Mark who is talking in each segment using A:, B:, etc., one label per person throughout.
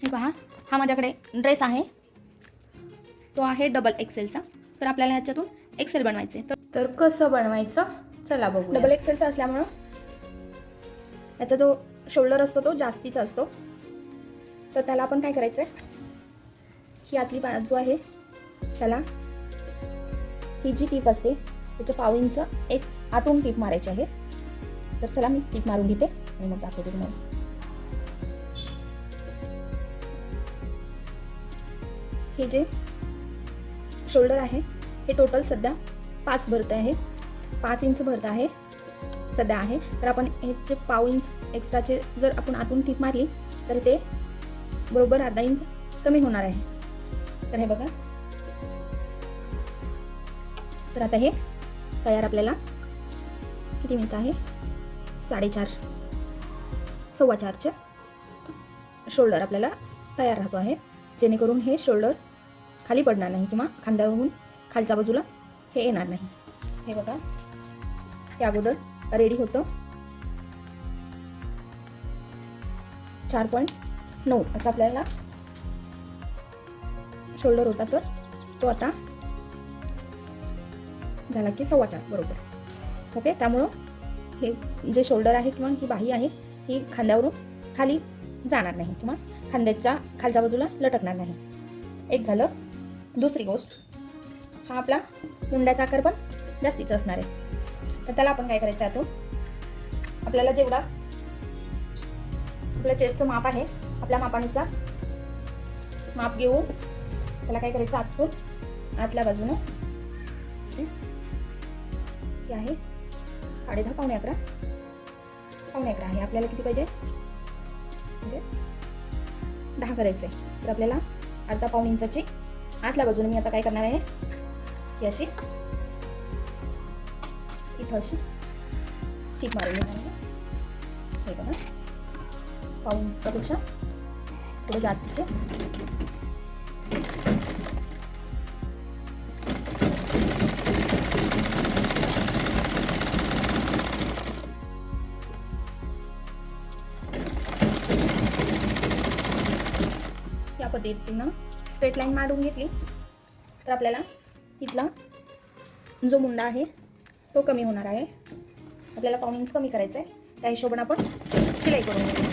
A: हे पहा हा माझ्याकडे ड्रेस आहे. तो आहे डबल एक्सेलचा तर आपल्याला ह्याच्यातून एक्सेल बनवायचे तर
B: तर कसं बनवायचं? चला बघू
A: डबल एक्सेलचा असल्यामुळं याचा जो शोल्डर असतो तो जास्तीचा असतो. तर त्याला आपण काय करायचं आहे ही आतली बाजू आहे. त्याला ही जी टीप असते त्याच्या पाव इंच एक आतून टीप मारायची आहे. तर चला मी टीप मारून घेते आणि मग दाखवते तुम्हाला. हे जे शोल्डर आहे हे टोटल सध्या पाच भरत आहे. पाच इंच भरत आहे. सध्या आहे. तर आपण हे जे पाव इंच एक्स्ट्राचे जर आपण आतून टीप मारली तर ते बरोबर अर्धा इंच कमी होणार आहे. तर हे बघा. तर आता हे तयार आपल्याला किती मिळतं आहे? साडेचार. सव्वा चारचे शोल्डर आपल्याला तयार राहतो आहे. जेणेकरून हे शोल्डर खाली पडणार नाही किंवा खांद्यावरून खालच्या बाजूला हे येणार नाही. हे बघा ते अगोदर रेडी होतं. चार पॉईंट नऊ असं आपल्याला शोल्डर होता तर तो आता झाला की सव्वा चार बरोबर. ओके त्यामुळं हे जे शोल्डर आहे किंवा ही बाही आहे ही खांद्यावरून खाली जाणार नाही किंवा खांद्याच्या खालच्या बाजूला लटकणार नाही. एक झालं दुसरी गोष्ट हा आपला मुंड्याचा आकार पण जास्तीचा असणार आहे. तर त्याला आपण काय करायचं आहे आपल्याला जेवढा आपल्या चेस्टचं माप आहे आपल्या मापानुसार माप घेऊन त्याला काय करायचं आतून? आतल्या बाजूनं. हे? आहे साडे दहा पावणे अकरा. पावणे अकरा आहे. आपल्याला किती पाहिजे? म्हणजे दहा करायचं आहे तर आपल्याला अर्धा पाऊण इंचाची आतल्या बाजूने मी आता काय करणार आहे? ही अशी. इथं अशी ठीक मारून घेणार आहे. हे बघा. पाऊन इंचापेक्षा थोडं जास्तीचे. या पद्धतीनं स्ट्रेट लाईन मारून घेतली. तर आपल्याला इथला जो मुंडा आहे तो कमी होणार आहे. आपल्याला पाऊनिंग्स कमी करायचं आहे त्या हिशोबाने आपण शिलाई करून घेऊ.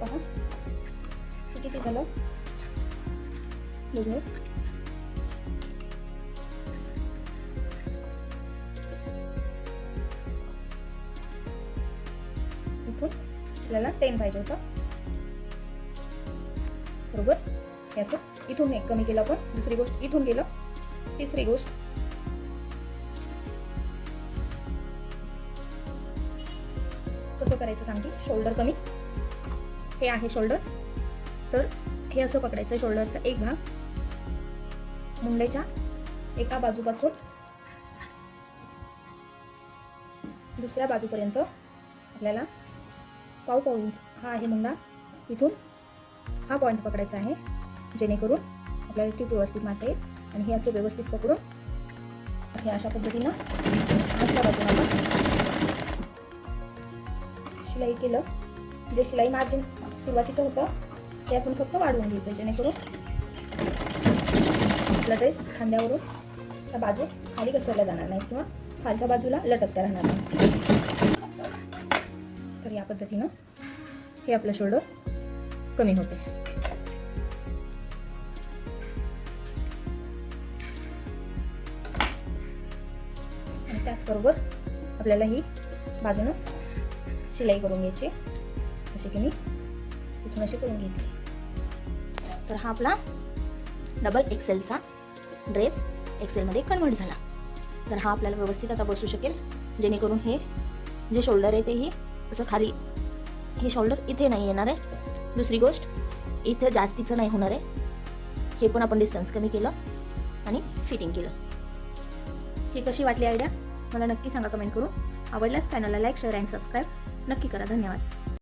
A: पहा. किती झालं? बघूया. इथून आपल्याला टेन पाहिजे होतं. बरोबर? हे असं इथून एक कमी केलं आपण. दुसरी गोष्ट इथून गेलं तिसरी गोष्ट. कसं करायचं सांगते? शोल्डर कमी. हे आहे शोल्डर तर हे असं पकडायचं शोल्डरचा एक भाग. मुंडेच्या एका बाजूपासून दुसऱ्या बाजूपर्यंत आपल्याला पाव पाव इंच हा आहे मुंडा इथून हा पॉईंट पकडायचा आहे. जेणेकरून आपल्याला टीप व्यवस्थित मारता येईल आणि हे असं व्यवस्थित पकडून हे अशा पद्धतीनं आतल्या बाजूला आपण शिलाई केलं. जे शिलाई मार्जिन सुरुवातीचं होतं ते आपण फक्त वाढवून घ्यायचं. जेणेकरून आपला ड्रेस खांद्यावरून त्या बाजू खाली घसरल्या जाणार नाही किंवा खालच्या बाजूला लटकत्या राहणार नाही तर या पद्धतीनं हे आपलं शोल्डर कमी होते. आणि त्याचबरोबर आपल्याला ही बाजूनं शिलाई करून घ्यायची जसे की मी इथून अशी करून घेतली. तर हा आपला डबल एक्सेलचा ड्रेस एक्सेलमध्ये कन्वर्ट झाला. तर हा आपल्याला व्यवस्थित आता बसू शकेल. जेणेकरून हे जे शोल्डर आहे तेही असं खाली हे शोल्डर इथे नाही येणार आहे. दुसरी गोष्ट इथं जास्तीचं नाही होणार आहे. हे पण आपण डिस्टन्स कमी केलं आणि फिटिंग केलं. ही कशी वाटली आयडिया मला नक्की सांगा कमेंट करून. आवडल्यास चॅनलला लाईक शेअर अँड सबस्क्राईब नक्की करा. धन्यवाद.